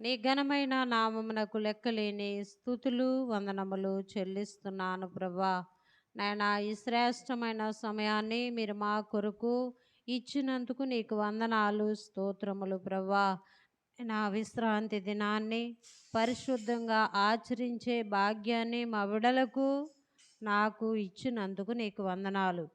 నీ ఘనమైన నామమునకు లెక్కలేని స్థుతులు వందనములు చెల్లిస్తున్నాను ప్రభా. నాయన ఈ శ్రేష్టమైన సమయాన్ని మీరు మా కొరకు ఇచ్చినందుకు నీకు వందనాలు స్తోత్రములు ప్రభా. నా విశ్రాంతి దినాన్ని పరిశుద్ధంగా ఆచరించే భాగ్యాన్ని మా విడలకు నాకు ఇచ్చినందుకు నీకు వందనాలు.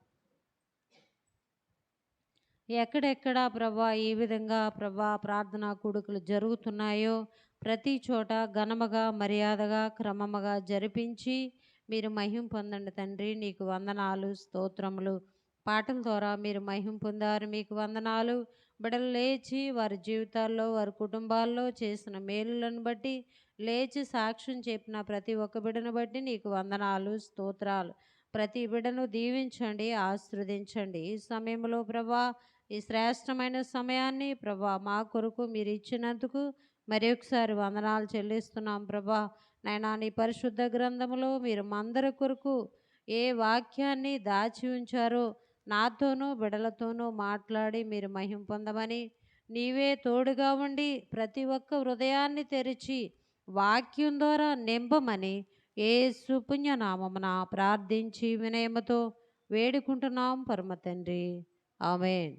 ఎక్కడెక్కడ ప్రభా ఏ విధంగా ప్రభా ప్రార్థనా కూడుకులు జరుగుతున్నాయో ప్రతి చోట ఘనముగా మర్యాదగా క్రమముగా జరిపించి మీరు మహిం పొందండి తండ్రి. నీకు వందనాలు స్తోత్రములు. పాటల ద్వారా మీరు మహిం పొందారు. మీకు వందనాలు. బిడలు లేచి వారి జీవితాల్లో వారి కుటుంబాల్లో చేసిన మేలులను బట్టి లేచి సాక్ష్యం చెప్పిన ప్రతి ఒక్క బిడను బట్టి నీకు వందనాలు స్తోత్రాలు. ప్రతి బిడను దీవించండి ఆశ్రదించండి ఈ సమయంలో ప్రభా ఈ శ్రేష్టమైన సమయాన్ని ప్రభా మా కొరకు మీరు ఇచ్చినందుకు మరి ఒకసారి వందనాలు చెల్లిస్తున్నాం ప్రభా. నాయనా నీ పరిశుద్ధ గ్రంథములో మీరు మందరి కొరకు ఏ వాక్యాన్ని దాచి ఉంచారో నాతోనూ బిడలతోనూ మాట్లాడి మీరు మహిం పొందమని నీవే తోడుగా ఉండి ప్రతి ఒక్క హృదయాన్ని తెరిచి వాక్యం ద్వారా నింపమని ఏ సుపుణ్యనామమున ప్రార్థించి వినయముతో వేడుకుంటున్నాం పరమ తండ్రి. ఆమెన్.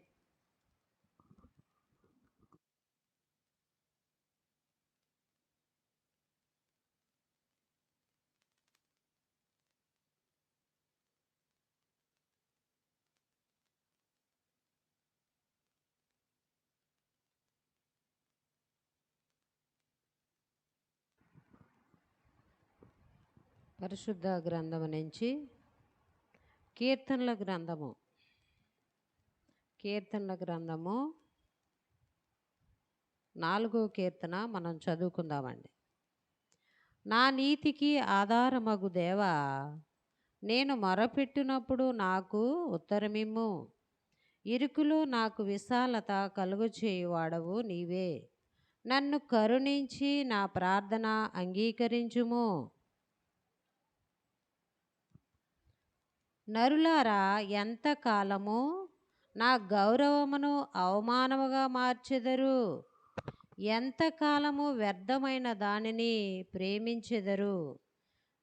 పరిశుద్ధ గ్రంథము నుంచి కీర్తనల గ్రంథము. కీర్తనల గ్రంథము నాలుగో కీర్తన మనం చదువుకుందామండి. నా నీతికి ఆధారమగు దేవా నేను మొరపెట్టినప్పుడు నాకు ఉత్తరమిమ్ము. ఇరుకులో నాకు విశాలత కలుగు చేయువాడవు నీవే. నన్ను కరుణించి నా ప్రార్థన అంగీకరించుము. నరులారా ఎంతకాలము నా గౌరవమును అవమానముగా మార్చెదరు. ఎంతకాలము వ్యర్థమైన దానిని ప్రేమించెదరు?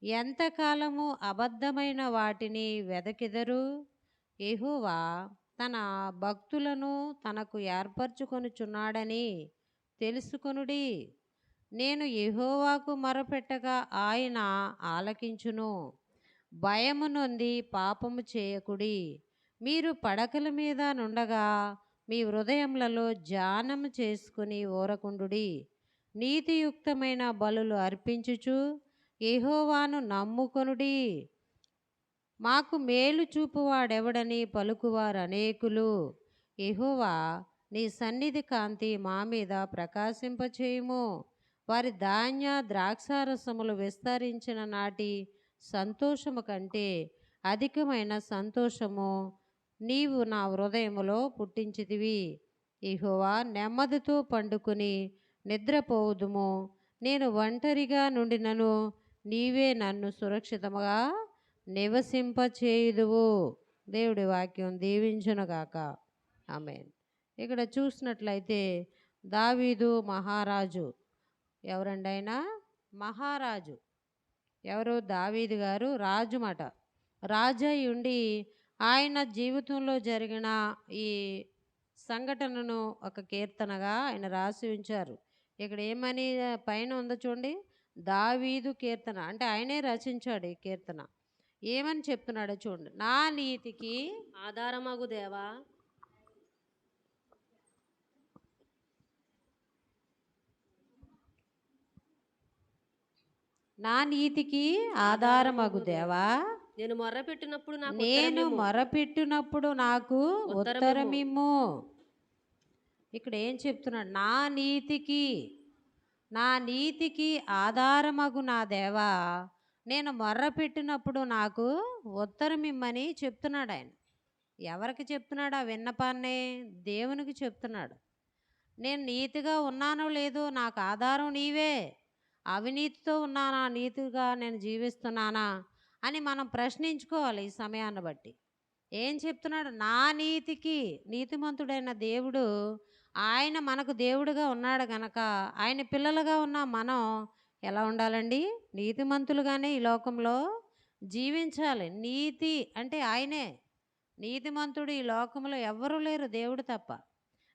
ఎంతకాలము అబద్ధమైన వాటిని వెదకెదరు? ఎహువా తన భక్తులను తనకు ఏర్పరచుకొనుచున్నాడని తెలుసుకొనుడి. నేను ఎహోవాకు మొరపెట్టగా ఆయన ఆలకించును. భయము నొంది పాపము చేయకుడి. మీరు పడకల మీద నుండగా మీ హృదయములలో జానము చేసుకుని ఓరకుండుడి. నీతియుక్తమైన బలులు అర్పించుచు ఎహోవాను నమ్ముకొనుడి. మాకు మేలు చూపువాడెవడని పలుకువారు అనేకులు. ఎహోవా నీ సన్నిధి కాంతి మా మీద ప్రకాశింపచేయుము. వారి ధాన్య ద్రాక్షారసములు విస్తరించిన నాటి సంతోషము కంటే అధికమైన సంతోషము నీవు నా హృదయములో పుట్టించితివి. ఇహోవా నెమ్మదితో పండుకుని నిద్రపోవుదుము. నేను ఒంటరిగా నుండినను నీవే నన్ను సురక్షితముగా నివసింపచేయుదువు. దేవుడి వాక్యం దీవించునుగాక ఆమెన్. ఇక్కడ చూసినట్లయితే దావీదు మహారాజు. ఎవరండైనా? మహారాజు. ఎవరు దావీదు గారు రాజు మాట. రాజు అయి ఉండి ఆయన జీవితంలో జరిగిన ఈ సంఘటనను ఒక కీర్తనగా ఆయన రాసి ఉంచారు. ఇక్కడ ఏమని పైన ఉందో చూడండి. దావీదు కీర్తన. అంటే ఆయనే రచించాడు ఈ కీర్తన. ఏమని చెప్తున్నాడో చూడండి. నా నీతికి ఆధారమగు దేవా నా నీతికి ఆధారమగు దేవా. నేను మొర్రపెట్టినప్పుడు నాకు నేను మొరపెట్టినప్పుడు నాకు ఉత్తరమిమ్ము. ఇక్కడ ఏం చెప్తున్నాడు? నా నీతికి నా నీతికి ఆధారమగు నా దేవా. నేను మొర్రపెట్టినప్పుడు నాకు ఉత్తరమిమ్మని చెప్తున్నాడు ఆయన. ఎవరికి చెప్తున్నాడు ఆ విన్నపాన్ని? దేవునికి చెప్తున్నాడు. నేను నీతిగా ఉన్నానో లేదో నాకు ఆధారం నీవే. అవినీతితో ఉన్నానా? నీతిగా నేను జీవిస్తున్నానా? అని మనం ప్రశ్నించుకోవాలి ఈ సమయాన్ని బట్టి. ఏం చెప్తున్నాడు? నా నీతికి నీతిమంతుడైన దేవుడు ఆయన మనకు దేవుడుగా ఉన్నాడు గనక ఆయన పిల్లలుగా ఉన్న మనం ఎలా ఉండాలండి? నీతిమంతులుగానే ఈ లోకంలో జీవించాలి. నీతి అంటే ఆయనే. నీతిమంతుడు ఈ లోకంలో ఎవ్వరూ లేరు దేవుడు తప్ప.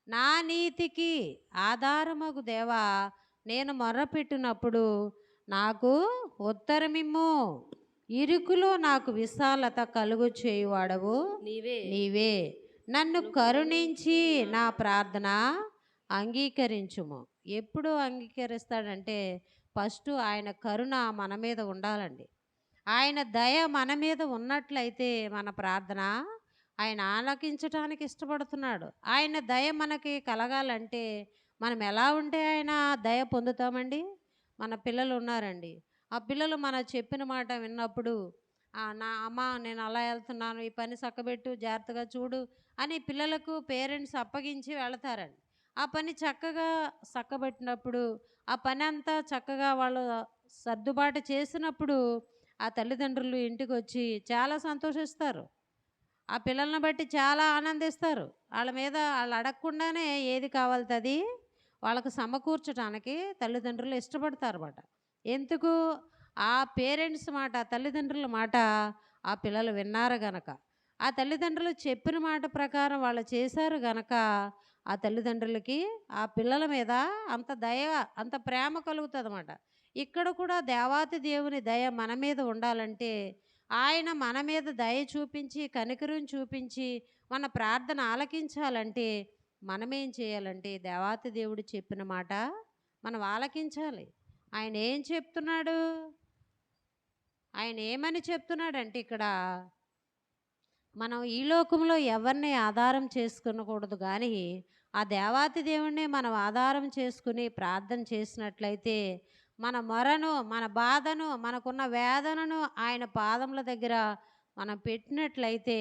నా నీతికి ఆధారమగు దేవా నేను మొర్రపెట్టినప్పుడు నాకు ఉత్తరమిమ్ము ఇరుకులో నాకు విశాలత కలుగు చేయువాడవు నీవే. నీవే. నన్ను కరుణించి నా ప్రార్థన అంగీకరించుము. ఎప్పుడు అంగీకరిస్తాడంటే ఫస్ట్ ఆయన కరుణ మన మీద ఉండాలండి. ఆయన దయ మన మీద ఉన్నట్లయితే మన ప్రార్థన ఆయన ఆలకించటానికి ఇష్టపడుతున్నాడు. ఆయన దయ మనకి కలగాలంటే మనం ఎలా ఉంటే ఆయన దయ పొందుతామండి? మన పిల్లలు ఉన్నారండి. ఆ పిల్లలు మన చెప్పిన మాట విన్నప్పుడు నా అమ్మ నేను అలా వెళ్తున్నాను ఈ పని చక్కబెట్టు జాగ్రత్తగా చూడు అని పిల్లలకు పేరెంట్స్ అప్పగించి వెళతారండి. ఆ పని చక్కగా చక్కబెట్టినప్పుడు ఆ పని అంతా చక్కగా వాళ్ళు సర్దుబాటు చేసినప్పుడు ఆ తల్లిదండ్రులు ఇంటికి వచ్చి చాలా సంతోషిస్తారు. ఆ పిల్లల్ని బట్టి చాలా ఆనందిస్తారు. వాళ్ళ మీద వాళ్ళు అడగకుండానే ఏది కావాలది వాళ్ళకు సమకూర్చడానికి తల్లిదండ్రులు ఇష్టపడతారు అన్నమాట ఎందుకు? ఆ పేరెంట్స్ మాట తల్లిదండ్రుల మాట ఆ పిల్లలు విన్నారు గనక. ఆ తల్లిదండ్రులు చెప్పిన మాట ప్రకారం వాళ్ళు చేశారు గనక ఆ తల్లిదండ్రులకి ఆ పిల్లల మీద అంత దయ అంత ప్రేమ కలుగుతుంది అన్నమాట ఇక్కడ కూడా దేవాతి దేవుని దయ మన మీద ఉండాలంటే ఆయన మన మీద దయ చూపించి కనికరం చూపించి మన ప్రార్థన ఆలకించాలంటే మనమేం చేయాలంటే దేవాతి దేవుడు చెప్పిన మాట మనం ఆలకించాలి. ఆయన ఏం చెప్తున్నాడు? ఆయన ఏమని చెప్తున్నాడంటే ఇక్కడ మనం ఈ లోకంలో ఎవరిని ఆధారం చేసుకునకూడదు కానీ ఆ దేవాతి దేవుణ్ణి మనం ఆధారం చేసుకుని ప్రార్థన చేసినట్లయితే మన మొరను మన బాధను మనకున్న వేదనను ఆయన పాదముల దగ్గర మనం పెట్టినట్లయితే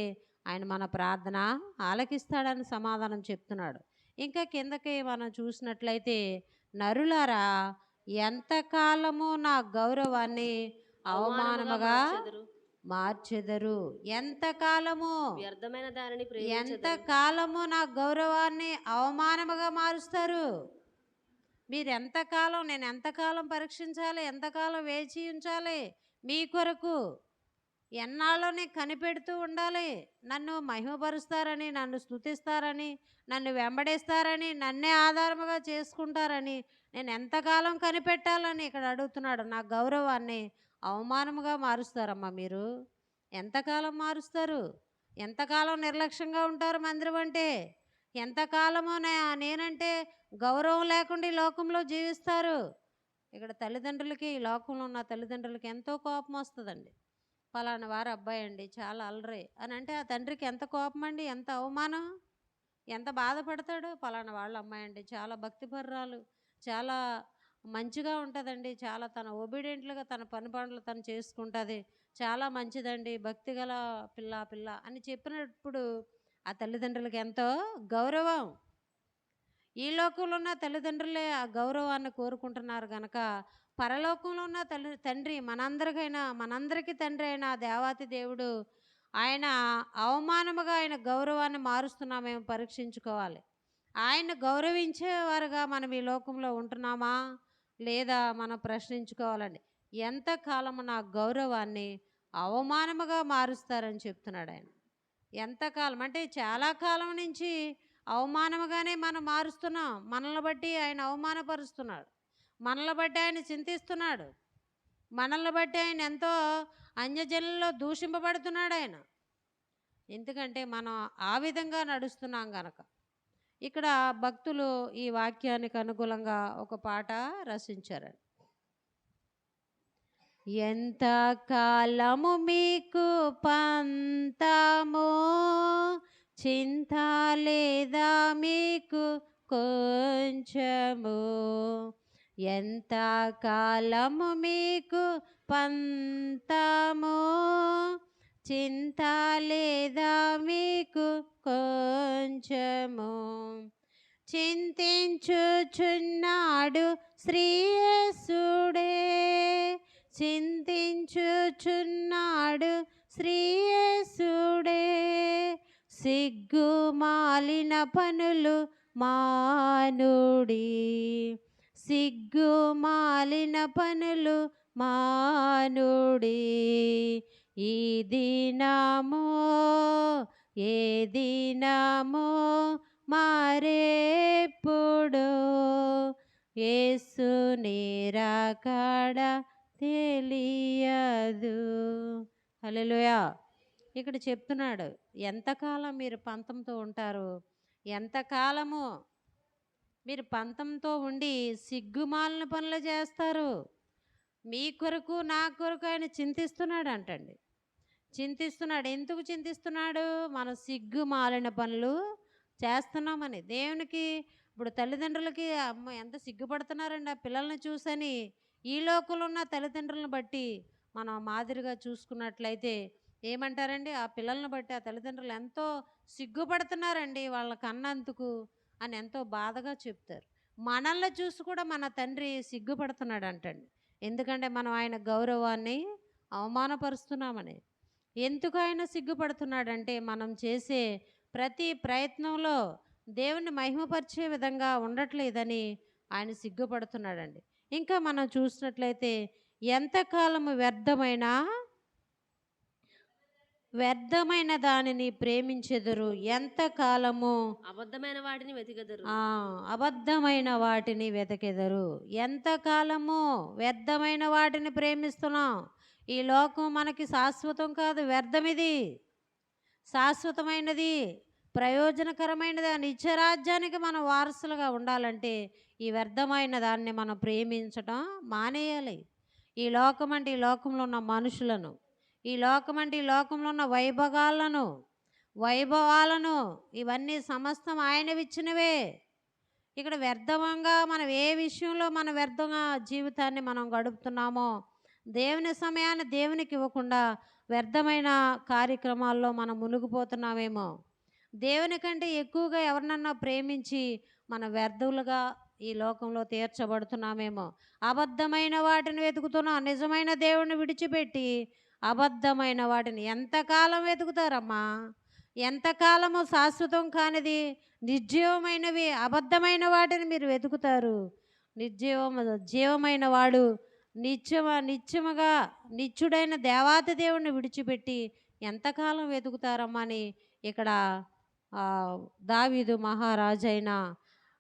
ఆయన మన ప్రార్థన ఆలకిస్తాడని సమాధానం చెప్తున్నాడు. ఇంకా కిందకి మనం చూసినట్లయితే నరులారా ఎంతకాలము నా గౌరవాన్ని అవమానముగా మార్చెదరు. ఎంతకాలము? వ్యర్థమైన దానిని ఎంత ప్రేమించెదరు. కాలము నా గౌరవాన్ని అవమానముగా మారుస్తారు? మీరు ఎంతకాలం నేను ఎంతకాలం పరీక్షించాలి? ఎంతకాలం వేచి ఉంచాలి? మీ కొరకు ఎన్నాళ్ళని కనిపెడుతూ ఉండాలి. నన్ను మహిమపరుస్తారని నన్ను స్తుతిస్తారని నన్ను వెంబడిస్తారని నన్నే ఆధారముగా చేసుకుంటారని నేను ఎంతకాలం కనిపెట్టాలని ఇక్కడ అడుగుతున్నాడు. నా గౌరవాన్ని అవమానముగా మారుస్తారమ్మా మీరు. ఎంతకాలం మారుస్తారు? ఎంతకాలం నిర్లక్ష్యంగా ఉంటారు మందిరం అంటే? ఎంతకాలమో నేనంటే గౌరవం లేకుండా ఈ లోకంలో జీవిస్తారు? ఇక్కడ తల్లిదండ్రులకి ఈ లోకంలో ఉన్న తల్లిదండ్రులకి ఎంతో కోపం వస్తుందండి. పలానా వారు అబ్బాయి అండి చాలా అలరి అని అంటే ఆ తండ్రికి ఎంత కోపం అండి ఎంత అవమానం? ఎంత బాధపడతాడు? పలానా వాళ్ళ అమ్మాయి అండి చాలా భక్తిపర్రాలు చాలా మంచిగా ఉంటుందండి చాలా తన ఒబీడియంట్లుగా తన పని పనులు తను చేసుకుంటుంది చాలా మంచిదండి భక్తి గల పిల్ల పిల్ల అని చెప్పినప్పుడు ఆ తల్లిదండ్రులకి ఎంతో గౌరవం. ఈ లోకంలో ఉన్న తల్లిదండ్రులే ఆ గౌరవాన్ని కోరుకుంటున్నారు కనుక పరలోకంలో ఉన్న తల్లి తండ్రి మనందరికైనా మనందరికీ తండ్రి అయిన దేవాతి దేవుడు ఆయన అవమానముగా ఆయన గౌరవాన్ని మారుస్తున్నామేమో పరీక్షించుకోవాలి. ఆయన గౌరవించేవారుగా మనం ఈ లోకంలో ఉంటున్నామా? లేదా మనం ప్రశ్నించుకోవాలండి. ఎంతకాలము నా గౌరవాన్ని అవమానముగా మారుస్తారని చెప్తున్నాడు ఆయన. ఎంతకాలం అంటే చాలా కాలం నుంచి అవమానముగానే మనం మారుస్తున్నాం. మనల్ని బట్టి ఆయన అవమానపరుస్తున్నాడు. మనల్ని బట్టి ఆయన చింతిస్తున్నాడు. మనల్ని బట్టి ఆయన ఎంతో అన్యజనుల్లో దూషింపబడుతున్నాడు ఆయన. ఎందుకంటే మనం ఆ విధంగా నడుస్తున్నాం గనక. ఇక్కడ భక్తులు ఈ వాక్యానికి అనుకూలంగా ఒక పాట రచించారండి. ఎంత కాలము మీకు పంతము చింత లేదా మీకు కొంచెము ఎంత కాలము మీకు పంతము? చింత లేదా మీకు కొంచెము? చింతించుచున్నాడు శ్రీయసుడే. చింతించుచున్నాడు శ్రీయసుడే. సిగ్గు మాలిన పనులు మానుడి. సిగ్గు మాలిన పనులు మానుడి. ఈ దినమో ఏ దినమో మారేప్పుడు ఏసు నీరాకాడ తెలియదు. హల్లెలూయా! ఇక్కడ చెప్తున్నాడు ఎంతకాలం మీరు పంతంతో ఉంటారు? ఎంతకాలము మీరు పంతంతో ఉండి సిగ్గుమాలిన పనులు చేస్తారు. మీ కొరకు నా కొరకు ఆయన చింతిస్తున్నాడు అంటండి చింతిస్తున్నాడు. ఎందుకు చింతిస్తున్నాడు? మనం సిగ్గు మాలిన పనులు చేస్తున్నామని. దేవునికి ఇప్పుడు తల్లిదండ్రులకి అమ్మ ఎంత సిగ్గుపడుతున్నారండి ఆ పిల్లల్ని చూసని. ఈ లోకంలో ఉన్న తల్లిదండ్రులను బట్టి మనం మాదిరిగా చూసుకున్నట్లయితే ఏమంటారండి? ఆ పిల్లల్ని బట్టి ఆ తల్లిదండ్రులు ఎంతో సిగ్గుపడుతున్నారండి వాళ్ళ కన్నందుకు. అని ఎంతో బాధగా చెప్తారు. మనల్ని చూసి కూడా మన తండ్రి సిగ్గుపడుతున్నాడు అంటండి ఎందుకంటే మనం ఆయన గౌరవాన్ని అవమానపరుస్తున్నామని. ఎందుకు ఆయన సిగ్గుపడుతున్నాడంటే మనం చేసే ప్రతి ప్రయత్నంలో దేవుని మహిమపరిచే విధంగా ఉండట్లేదని ఆయన సిగ్గుపడుతున్నాడండి. ఇంకా మనం చూసినట్లయితే ఎంతకాలము వ్యర్థమైన వ్యర్థమైన దానిని ప్రేమించెదరు ఎంతకాలము అబద్ధమైన వాడిని వెతికెదరు. ఆ, అబద్ధమైన వాటిని వెతకెదరు. ఎంతకాలము వ్యర్థమైన వాటిని ప్రేమిస్తున్నాం. ఈ లోకం మనకి శాశ్వతం కాదు వ్యర్థం ఇది శాశ్వతమైనది ప్రయోజనకరమైనది ఆ నిత్యరాజ్యానికి మనం వారసులుగా ఉండాలంటే ఈ వ్యర్థమైన దాన్ని మనం ప్రేమించటం మానేయాలి. ఈ లోకం అంటే ఈ లోకంలో ఉన్న మనుషులను. ఈ లోకం అంటే ఈ లోకంలో ఉన్న వైభవాలను వైభవాలను ఇవన్నీ సమస్తం ఆయనవిచ్చినవే ఇక్కడ వ్యర్థంగా మనం ఏ విషయంలో మన వ్యర్థంగా జీవితాన్ని మనం గడుపుతున్నామో దేవుని సమయాన్ని దేవునికి ఇవ్వకుండా వ్యర్థమైన కార్యక్రమాల్లో మనం మునిగిపోతున్నామేమో. దేవుని కంటే ఎక్కువగా ఎవరినన్నా ప్రేమించి మన వ్యర్థులుగా ఈ లోకంలో తీర్చబడుతున్నామేమో. అబద్ధమైన వాటిని వెతుకుతున్నాం నిజమైన దేవుని విడిచిపెట్టి అబద్ధమైన వాటిని. ఎంతకాలం వెతుకుతారమ్మా? ఎంతకాలము శాశ్వతం కానిది నిర్జీవమైనవి అబద్ధమైన వాటిని మీరు వెతుకుతారు. నిర్జీవము జీవమైన వాడు నిత్యమ నిత్యముగా నిత్యుడైన దేవాతి దేవుణ్ణి విడిచిపెట్టి ఎంతకాలం వెతుకుతారమ్మా అని ఇక్కడ దావీదు మహారాజైన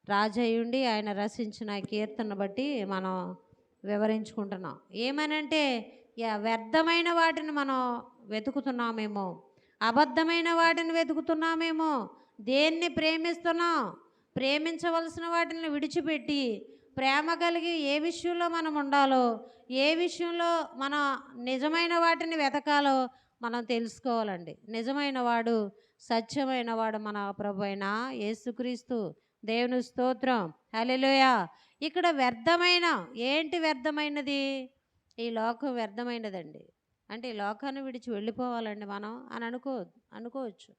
రాజయుండి ఆయన రచించిన కీర్తన బట్టి మనం వివరించుకుంటున్నాం. ఏమనంటే వ్యర్థమైన వాటిని మనం వెతుకుతున్నామేమో. అబద్ధమైన వాటిని వెతుకుతున్నామేమో. దేన్ని ప్రేమిస్తున్నాం? ప్రేమించవలసిన వాటిని విడిచిపెట్టి ప్రేమ కలిగి ఏ విషయంలో మనం ఉండాలో ఏ విషయంలో మన నిజమైన వాటిని వెతకాలో మనం తెలుసుకోవాలండి. నిజమైన వాడు సత్యమైన వాడు మన ప్రభు అయిన యేసుక్రీస్తు. దేవుని స్తోత్రం. హల్లెలూయా. ఇక్కడ వ్యర్థమైన ఏంటి వ్యర్థమైనది? ఈ లోకం వ్యర్థమైనదండి. అంటే ఈ లోకాన్ని విడిచి వెళ్ళిపోవాలండి మనం అని అనుకో అనుకోవచ్చు.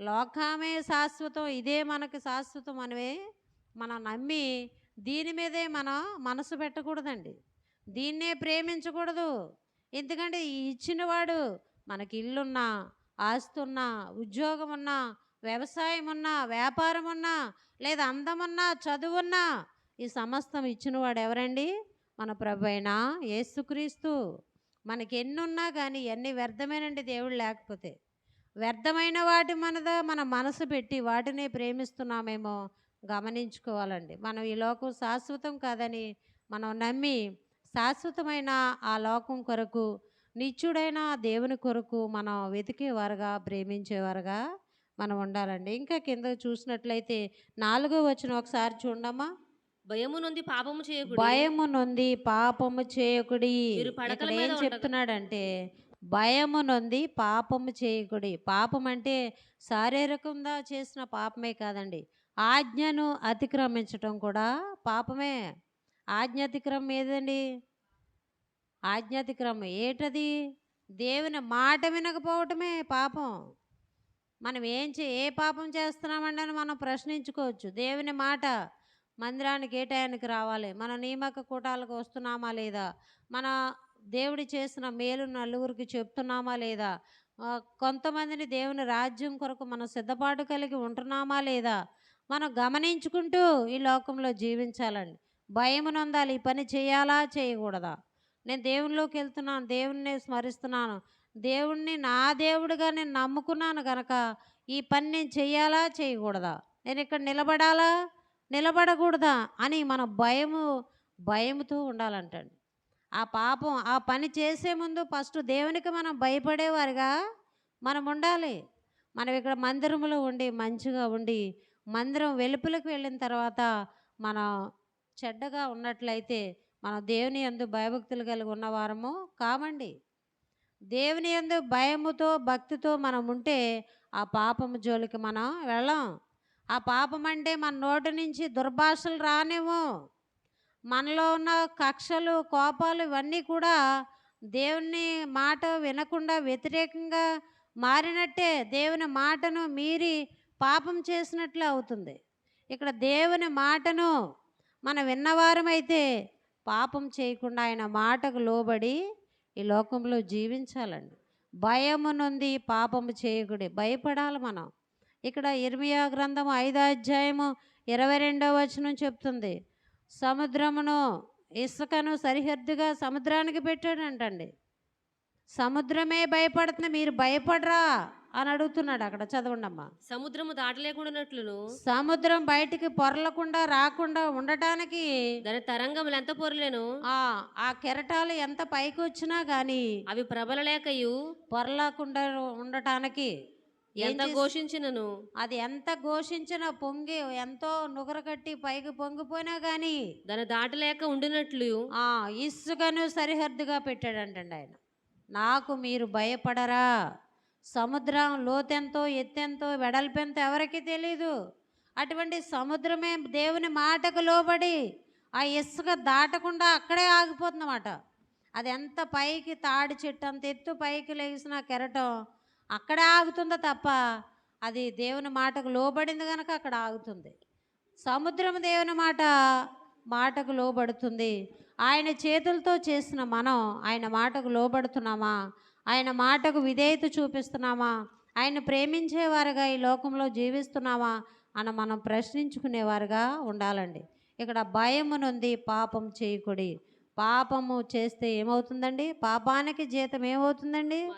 లోకమే శాశ్వతం ఇదే మనకి శాశ్వతం మనమే మనం నమ్మి దీని మీదే మనం మనసు పెట్టకూడదండి. దీన్నే ప్రేమించకూడదు. ఎందుకంటే ఈ ఇచ్చినవాడు మనకి ఇల్లున్నా ఆస్తున్నా ఉద్యోగం ఉన్నా వ్యవసాయం ఉన్నా వ్యాపారం ఉన్నా లేదా అందమున్నా చదువున్నా ఈ సమస్తం ఇచ్చినవాడు ఎవరండి? మన ప్రభు అయినా యేసుక్రీస్తు. మనకి ఎన్ని ఉన్నా కానీ ఎన్ని వ్యర్థమేనండి దేవుడు లేకపోతే. వ్యర్థమైన వాటి మనద మన మనసు పెట్టి వాటిని ప్రేమిస్తున్నామేమో గమనించుకోవాలండి. మనం ఈ లోకం శాశ్వతం కాదని మనం నమ్మి శాశ్వతమైన ఆ లోకం కొరకు నిత్యుడైన దేవుని కొరకు మనం వెతికేవారుగా ప్రేమించేవారుగా మనం ఉండాలండి. ఇంకా కింద చూసినట్లయితే నాలుగో వచ్చిన ఒకసారి చూడమ్మా భయము నుండి పాపము చేయకుడి. భయము నొంది పాపము చేయకుడి. మీరు పడకల మీద ఏం చెప్తున్నాడంటే భయము నొంది పాపము చేయకుడి. పాపం అంటే శారీరకంగా చేసిన పాపమే కాదండి. ఆజ్ఞను అతిక్రమించటం కూడా పాపమే. ఆజ్ఞ అతిక్రమం ఏదండి? ఆజ్ఞ అతిక్రమం ఏటది? దేవుని మాట వినకపోవటమే పాపం. మనం ఏం చే ఏ పాపం చేస్తున్నామండి అని మనం ప్రశ్నించుకోవచ్చు. దేవుని మాట మందిరానికి ఏ టయానికి రావాలి? మన నియామక కూటాలకు వస్తున్నామా లేదా? మన దేవుడి చేసిన మేలు నలుగురికి చెప్తున్నామా లేదా? కొంతమందిని దేవుని రాజ్యం కొరకు మనం సిద్ధపాటు కలిగి ఉంటున్నామా లేదా? మనం గమనించుకుంటూ ఈ లోకంలో జీవించాలండి. భయం ఈ పని చేయాలా? చేయకూడదా? నేను దేవునిలోకి వెళ్తున్నాను. దేవుణ్ణి స్మరిస్తున్నాను. దేవుణ్ణి నా దేవుడిగా నేను నమ్ముకున్నాను కనుక ఈ పని నేను చేయాలా? చేయకూడదా? నేను ఇక్కడ నిలబడాలా? నిలబడకూడదా అని మన భయము భయముతో ఉండాలంటండి. ఆ పాపం ఆ పని చేసే ముందు ఫస్ట్ దేవునికి మనం భయపడేవారుగా మనం ఉండాలి. మనం ఇక్కడ మందిరంలో ఉండి మంచిగా ఉండి మందిరం వెలుపులకు వెళ్ళిన తర్వాత మనం చెడ్డగా ఉన్నట్లయితే మనం దేవుని యందు భయభక్తులు కలిగి ఉన్నవారము కామండి. దేవుని యందు భయముతో భక్తితో మనం ఉంటే ఆ పాపము జోలికి మనం వెళ్ళం. ఆ పాపం అంటే మన నోటి నుంచి దుర్భాషలు రానేమో. మనలో ఉన్న కక్షలు కోపాలు ఇవన్నీ కూడా దేవుని మాట వినకుండా వ్యతిరేకంగా మారినట్టే దేవుని మాటను మీరి పాపం చేసినట్లు అవుతుంది. ఇక్కడ దేవుని మాటను మనం విన్నవారమైతే పాపం చేయకుండా ఆయన మాటకు లోబడి ఈ లోకంలో జీవించాలండి. భయము నుండి పాపము చేయకుడి భయపడాలి మనం. ఇక్కడ ఇర్మియా గ్రంథం ఐదో అధ్యాయము ఇరవై రెండవ వచనం చెప్తుంది. సముద్రమును ఇసుకను సరిహద్దుగా సముద్రానికి పెట్టాడంటండి. సముద్రమే భయపడుతుంది మీరు భయపడరా అని అడుగుతున్నాడు అక్కడ. చదవండమ్మా సముద్రము దాటలేకుండానట్లును. సముద్రం బయటికి పొరలకుండా రాకుండా ఉండటానికి దాని తరంగములు ఎంత పొరలేను? ఆ ఆ కెరటాలు ఎంత పైకి వచ్చినా కానీ అవి ప్రబలలేకయు. పొరలకుండా ఉండటానికి ఎంత ఘోషించినను? అది ఎంత ఘోషించినా పొంగి ఎంతో నుగర కట్టి పైకి పొంగిపోయినా కానీ దాని దాటలేక ఉండినట్లు. ఆ ఇసుకను సరిహద్దుగా పెట్టాడంటండి ఆయన. నాకు మీరు భయపడరా. సముద్రం లోతెంతో ఎత్తెంతో వెడల్పెంతో ఎవరికి తెలీదు. అటువంటి సముద్రమే దేవుని మాటకు లోబడి ఆ ఇసుక దాటకుండా అక్కడే ఆగిపోతుందన్నమాట. అది ఎంత పైకి తాడి చెట్టు అంత ఎత్తు పైకి లేచిన కెరటం అక్కడే ఆగుతుందో తప్ప అది దేవుని మాటకు లోబడింది కనుక అక్కడ ఆగుతుంది. సముద్రం దేవుని మాట మాటకు లోబడుతుంది. ఆయన చేతులతో చేసిన మనం ఆయన మాటకు లోబడుతున్నామా? ఆయన మాటకు విధేయత చూపిస్తున్నామా? ఆయన ప్రేమించేవారుగా ఈ లోకంలో జీవిస్తున్నామా? అని మనం ప్రశ్నించుకునేవారుగా ఉండాలండి. ఇక్కడ భయము నుండి పాపం చేయకుడి. పాపము చేస్తే ఏమవుతుందండి? పాపానికి జీతం ఏమవుతుందండి?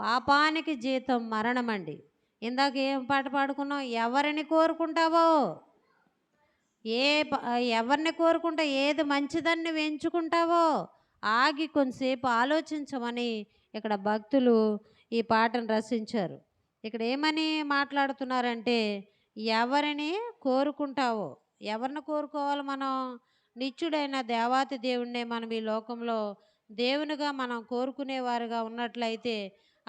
పాపానికి జీతం మరణం అండి ఇందాక ఏం పాట పాడుకున్నాం ఎవరిని కోరుకుంటావో? ఏ ఎవరిని కోరుకుంటా ఏది మంచిదని నువ్వు ఎంచుకుంటావో? ఆగి కొంతసేపు ఆలోచించమని ఇక్కడ భక్తులు ఈ పాటను రచించారు. ఇక్కడ ఏమని మాట్లాడుతున్నారంటే ఎవరిని కోరుకుంటావో? ఎవరిని కోరుకోవాలి మనం? నిత్యుడైన దేవాతి దేవుణ్ణే మనం ఈ లోకంలో దేవునిగా మనం కోరుకునేవారుగా ఉన్నట్లయితే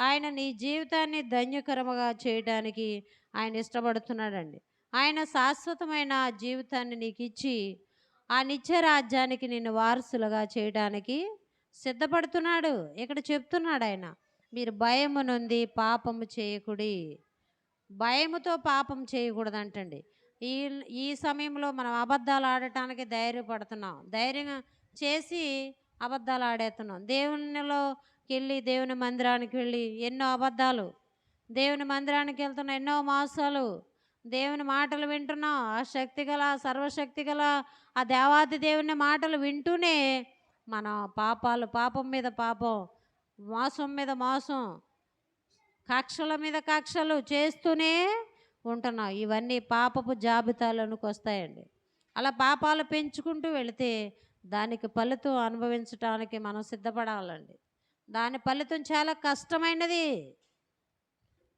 ఆయన నీ జీవితాన్ని ధన్యకరముగా చేయడానికి ఆయన ఇష్టపడుతున్నాడండి. ఆయన శాశ్వతమైన జీవితాన్ని నీకు ఇచ్చి ఆ నిత్య రాజ్యానికి నిన్ను వారసులుగా చేయడానికి సిద్ధపడుతున్నాడు. ఇక్కడ చెప్తున్నాడు ఆయన మీరు భయము నుండి పాపము చేయకుడి. భయముతో పాపం చేయకూడదంటండి. ఈ ఈ సమయంలో మనం అబద్ధాలు ఆడటానికి ధైర్యపడుతున్నాం. ధైర్యం చేసి అబద్ధాలు ఆడేస్తున్నాం. దేవునిలో వెళ్ళి దేవుని మందిరానికి వెళ్ళి ఎన్నో అబద్ధాలు దేవుని మందిరానికి వెళ్తున్న ఎన్నో మాసాలు దేవుని మాటలు వింటున్నాం. ఆ శక్తి గల సర్వశక్తి గల ఆ దేవాది దేవుని మాటలు వింటూనే మన పాపాలు పాపం మీద పాపం మోసం మీద మోసం కక్షల మీద కక్షలు చేస్తూనే ఉంటున్నాం. ఇవన్నీ పాపపు జాబితాలోనికి వస్తాయండి. అలా పాపాలు పెంచుకుంటూ వెళితే దానికి ఫలితం అనుభవించడానికి మనం సిద్ధపడాలండి. దాని ఫలితం చాలా కష్టమైనది.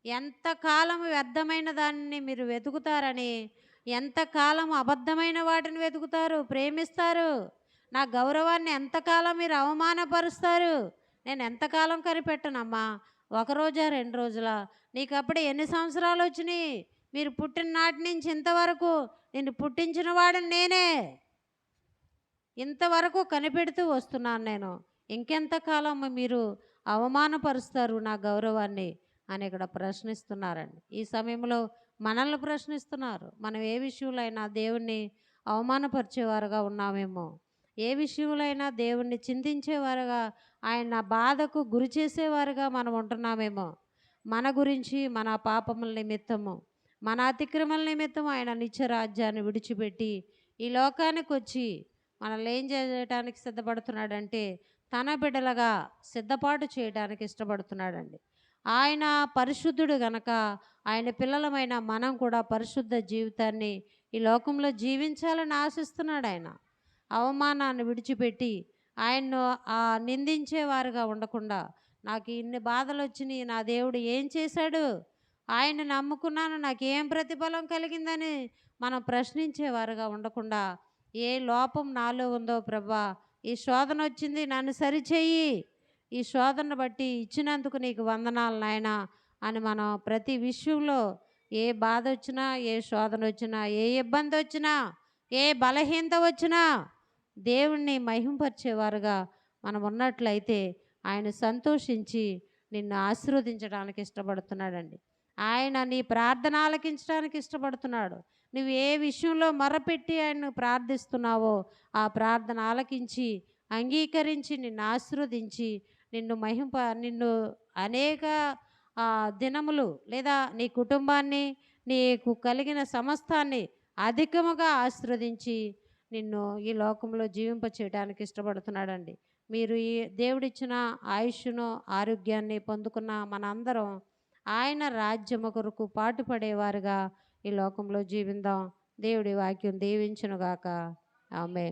ఎంతకాలం వ్యర్థమైన దాన్ని మీరు వెతుకుతారని ఎంతకాలం అబద్ధమైన వాటిని వెతుకుతారు ప్రేమిస్తారు నా గౌరవాన్ని ఎంతకాలం మీరు అవమానపరుస్తారు నేను ఎంతకాలం కనిపెట్టనమ్మా? ఒక రోజా రెండు రోజుల? నీకు అప్పుడు ఎన్ని సంవత్సరాలు వచ్చినాయి? మీరు పుట్టిన నాటి నుంచి ఇంతవరకు నేను పుట్టించిన వాడిని నేనే. ఇంతవరకు కనిపెడుతూ వస్తున్నాను నేను. ఇంకెంతకాలం మీరు అవమానపరుస్తారు నా గౌరవాన్ని అని ఇక్కడ ప్రశ్నిస్తున్నారండి. ఈ సమయంలో మనల్ని ప్రశ్నిస్తున్నారు. మనం ఏ విషయంలో దేవుణ్ణి అవమానపరిచేవారుగా ఉన్నామేమో. ఏ విషయంలో దేవుణ్ణి చింతించేవారుగా ఆయన బాధకు గురి చేసేవారుగా మనం ఉంటున్నామేమో. మన గురించి మన పాపముల నిమిత్తము మన అతిక్రమల నిమిత్తం ఆయన నిత్య రాజ్యాన్ని విడిచిపెట్టి ఈ లోకానికి వచ్చి మనల్ని ఏం చేయడానికి సిద్ధపడుతున్నాడంటే తన బిడ్డలుగా సిద్ధపాటు చేయడానికి ఇష్టపడుతున్నాడండి. ఆయన పరిశుద్ధుడు గనక ఆయన పిల్లలమైన మనం కూడా పరిశుద్ధ జీవితాన్ని ఈ లోకంలో జీవించాలని ఆశిస్తున్నాడు ఆయన. అవమానాన్ని విడిచిపెట్టి ఆయన్ను ఆ నిందించేవారుగా ఉండకుండా నాకు ఇన్ని బాధలు వచ్చినాయి నా దేవుడు ఏం చేశాడు? ఆయన నమ్ముకున్నాను నాకు ఏం ప్రతిఫలం కలిగిందని మనం ప్రశ్నించేవారుగా ఉండకుండా ఏ లోపం నాలో ఉందో ప్రభా ఈ శోధన వచ్చింది నన్ను సరిచేయి. ఈ శోధనను బట్టి ఇచ్చినందుకు నీకు వందనాలు నాయన అని మనం ప్రతి విషయంలో ఏ బాధ వచ్చినా ఏ శోధన వచ్చినా ఏ ఇబ్బంది వచ్చినా ఏ బలహీనత వచ్చినా దేవుణ్ణి మహింపరిచేవారుగా మనం ఉన్నట్లయితే ఆయన సంతోషించి నిన్ను ఆశీర్వదించడానికి ఇష్టపడుతున్నాడండి. ఆయన నీ ప్రార్థన ఆలకించడానికి ఇష్టపడుతున్నాడు. నువ్వు ఏ విషయంలో మరపెట్టి ఆయన ప్రార్థిస్తున్నావో ఆ ప్రార్థన ఆలకించి అంగీకరించి నిన్ను ఆశీర్వదించి నిన్ను మహింప నిన్ను అనేక ఆ, దినములు లేదా నీ కుటుంబాన్ని నీకు కలిగిన సమస్తాన్ని అధికముగా ఆశీర్వదించి నిన్ను ఈ లోకంలో జీవింప చేయడానికి ఇష్టపడుతున్నాడండి. మీరు ఈ దేవుడిచ్చిన ఆయుష్ను ఆరోగ్యాన్ని పొందుకున్న మనందరం ఆయన రాజ్యము కొరకు పాటుపడేవారుగా ఈ లోకంలో జీవిందాం. దేవుడి వాక్యం దీవించునుగాక. ఆమె